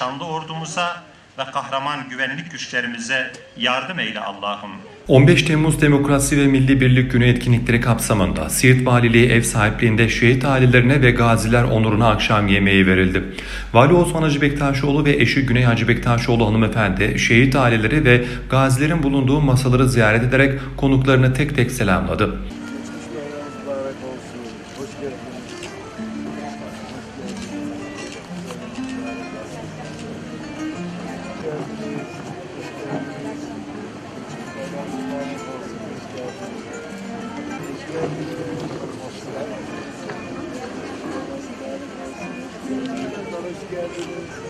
şanlı ordumuza ve kahraman güvenlik güçlerimize yardım eyle Allah'ım. 15 Temmuz Demokrasi ve Milli Birlik Günü etkinlikleri kapsamında Siirt Valiliği ev sahipliğinde şehit ailelerine ve gaziler onuruna akşam yemeği verildi. Vali Osman Hacı Bektaşoğlu ve eşi Güney Hacı Bektaşoğlu hanımefendi şehit aileleri ve gazilerin bulunduğu masaları ziyaret ederek konuklarını tek tek selamladı. Hoş geldiniz.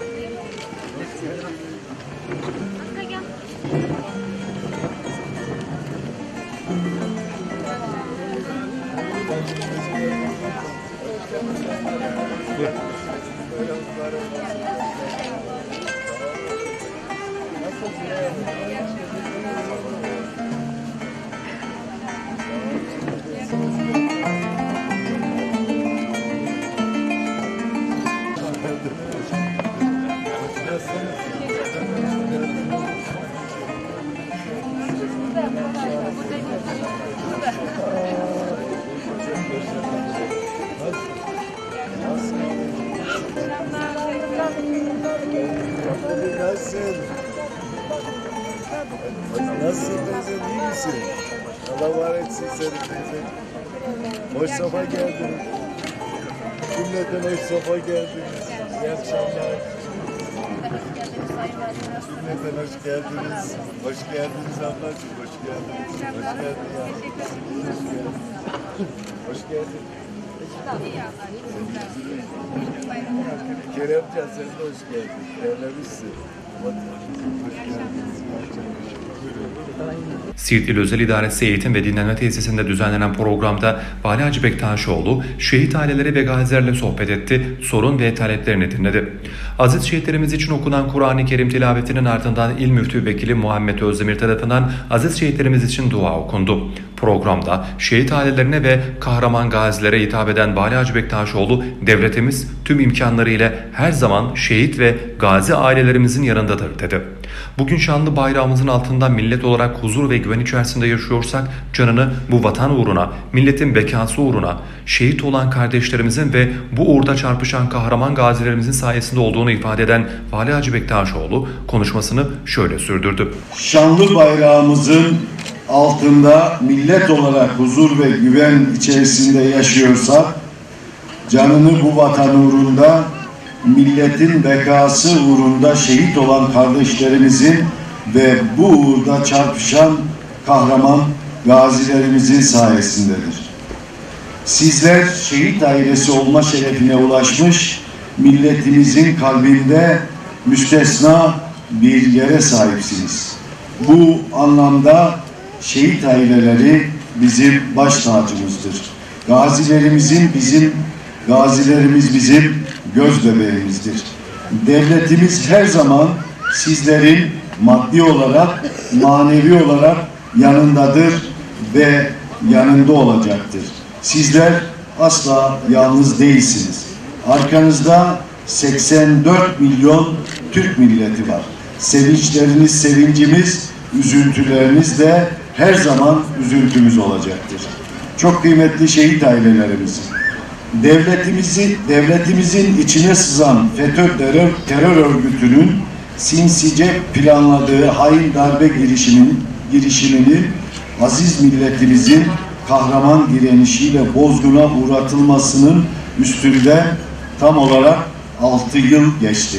Nasılsın? Nasılsın teyze? İyi misin? Allah var etsin seni teyze. Hoş safa geldin. Cümleten hoş safa geldiniz. İyi akşamlar. Cümleten hoş geldiniz. Hoş geldiniz ablacığım. Hoş geldiniz. Hoş geldiniz. Hoş geldiniz. Hoş geldin. Keremcan sen de hoş geldin. Evlenmişsin. Hoş geldiniz. Siirt İl Özel İdaresi Eğitim ve Dinlenme Tesisinde düzenlenen programda Vali Hacı Bektaşoğlu şehit aileleri ve gazilerle sohbet etti, sorun ve taleplerini dinledi. Aziz şehitlerimiz için okunan Kur'an-ı Kerim tilavetinin ardından İl Müftü Vekili Muhammed Özdemir tarafından aziz şehitlerimiz için dua okundu. Programda şehit ailelerine ve kahraman gazilere hitap eden Vali Hacı Bektaşoğlu, devletimiz tüm imkanlarıyla her zaman şehit ve gazi ailelerimizin yanındadır dedi. Bugün şanlı bayrağımızın altında millet olarak huzur ve güven içerisinde yaşıyorsak canını bu vatan uğruna, milletin bekası uğruna, şehit olan kardeşlerimizin ve bu uğurda çarpışan kahraman gazilerimizin sayesinde olduğunu ifade eden Vali Hacı Bektaşoğlu konuşmasını şöyle sürdürdü. şanlı bayrağımızın altında millet olarak huzur ve güven içerisinde yaşıyorsak, canını bu vatan uğrunda, milletin bekası uğrunda şehit olan kardeşlerimizin ve bu uğurda çarpışan kahraman gazilerimizin sayesindedir. Sizler şehit ailesi olma şerefine ulaşmış, milletimizin kalbinde müstesna bir yere sahipsiniz. Bu anlamda şehit aileleri bizim baş tacımızdır. Gazilerimizin bizim, gazilerimiz bizim göz bebeğimizdir. Devletimiz her zaman sizlerin maddi olarak, manevi olarak yanındadır ve yanında olacaktır. Sizler asla yalnız değilsiniz. Arkanızda 84 milyon Türk milleti var. Sevinçleriniz sevincimiz, üzüntüleriniz de her zaman üzüntümüz olacaktır. Çok kıymetli şehit ailelerimiz. Devletimizi, devletimizin içine sızan FETÖ terör, terör örgütünün sinsice planladığı hain darbe girişimin, girişimini aziz milletimizin kahraman direnişiyle bozguna uğratılmasının üstünde tam olarak 6 yıl geçti.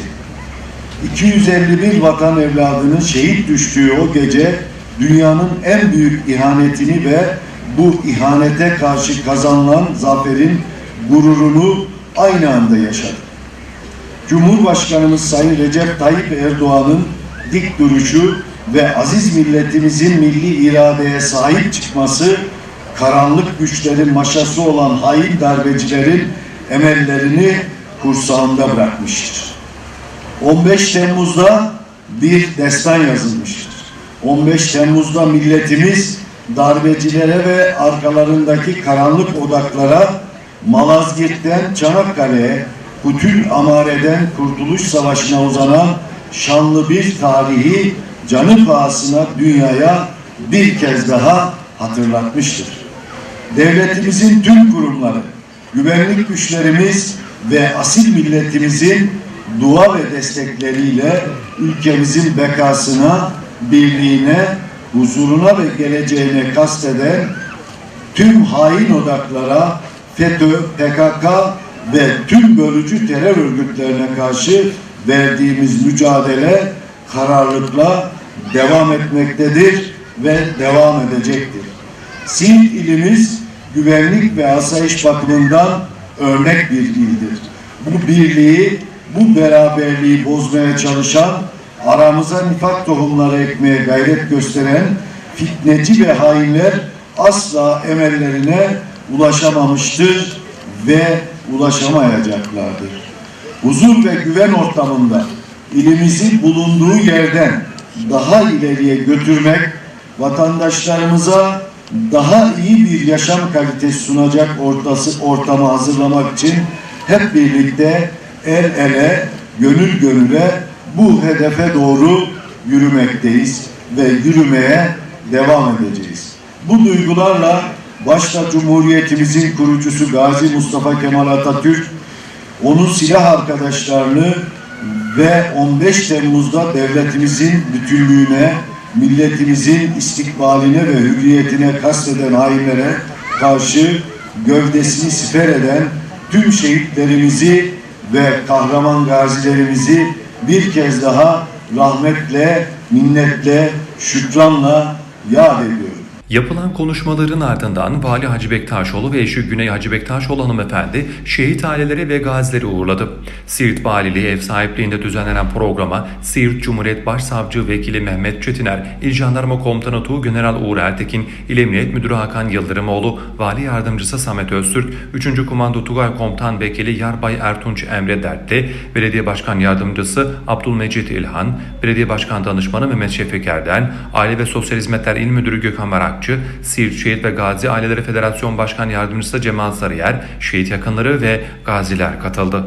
251 vatan evladının şehit düştüğü o gece dünyanın en büyük ihanetini ve bu ihanete karşı kazanılan zaferin gururunu aynı anda yaşadık. Cumhurbaşkanımız Sayın Recep Tayyip Erdoğan'ın dik duruşu ve aziz milletimizin milli iradeye sahip çıkması karanlık güçlerin maşası olan hain darbecilerin emellerini kursağında bırakmıştır. 15 Temmuz'da bir destan yazılmıştır. 15 Temmuz'da milletimiz darbecilere ve arkalarındaki karanlık odaklara Malazgirt'ten Çanakkale'ye, Kutül Amare'den Kurtuluş Savaşı'na uzanan şanlı bir tarihi canı pahasına dünyaya bir kez daha hatırlatmıştır. Devletimizin tüm kurumları, güvenlik güçlerimiz ve asil milletimizin dua ve destekleriyle ülkemizin bekasına, birliğine, huzuruna ve geleceğine kasteden tüm hain odaklara, FETÖ, PKK ve tüm bölücü terör örgütlerine karşı verdiğimiz mücadele kararlılıkla devam etmektedir ve devam edecektir. Siirt ilimiz güvenlik ve asayiş bakımından örnek bir ildir. Bu birliği, bu beraberliği bozmaya çalışan, aramıza nifak tohumları ekmeye gayret gösteren fitneci ve hainler asla emellerine ulaşamamıştır ve ulaşamayacaklardır. Huzur ve güven ortamında ilimizi bulunduğu yerden daha ileriye götürmek, vatandaşlarımıza daha iyi bir yaşam kalitesi sunacak ortası, ortamı hazırlamak için hep birlikte el ele, gönül gönüle bu hedefe doğru yürümekteyiz ve yürümeye devam edeceğiz. Bu duygularla başta Cumhuriyetimizin kurucusu Gazi Mustafa Kemal Atatürk, onun silah arkadaşlarını ve 15 Temmuz'da devletimizin bütünlüğüne, milletimizin istikbaline ve hürriyetine kasteden hainlere karşı gövdesini siper eden tüm şehitlerimizi ve kahraman gazilerimizi bir kez daha rahmetle, minnetle, şükranla yad ediyorum. Yapılan konuşmaların ardından Vali Hacı Bektaşoğlu ve eşi Güney Hacı Bektaşoğlu hanımefendi şehit aileleri ve gazileri uğurladı. Siirt Valiliği ev sahipliğinde düzenlenen programa Siirt Cumhuriyet Başsavcı Vekili Mehmet Çetiner, İl Jandarma Komutanı Tuğ General Uğur Ertekin, İl Emniyet Müdürü Hakan Yıldırımoğlu, Vali Yardımcısı Samet Öztürk, 3. Komando Tugay Komutan Vekili Yarbay Ertunç Emre Dertli, Belediye Başkan Yardımcısı Abdülmecit İlhan, Belediye Başkan Danışmanı Mehmet Şefik Erden, Aile ve Sosyal Hizmetler İl Müdürü Gökhan Merakçı, Siirt Şehit ve Gazi Aileleri Federasyon Başkan Yardımcısı Cemal Sarıyer, şehit yakınları ve gaziler katıldı.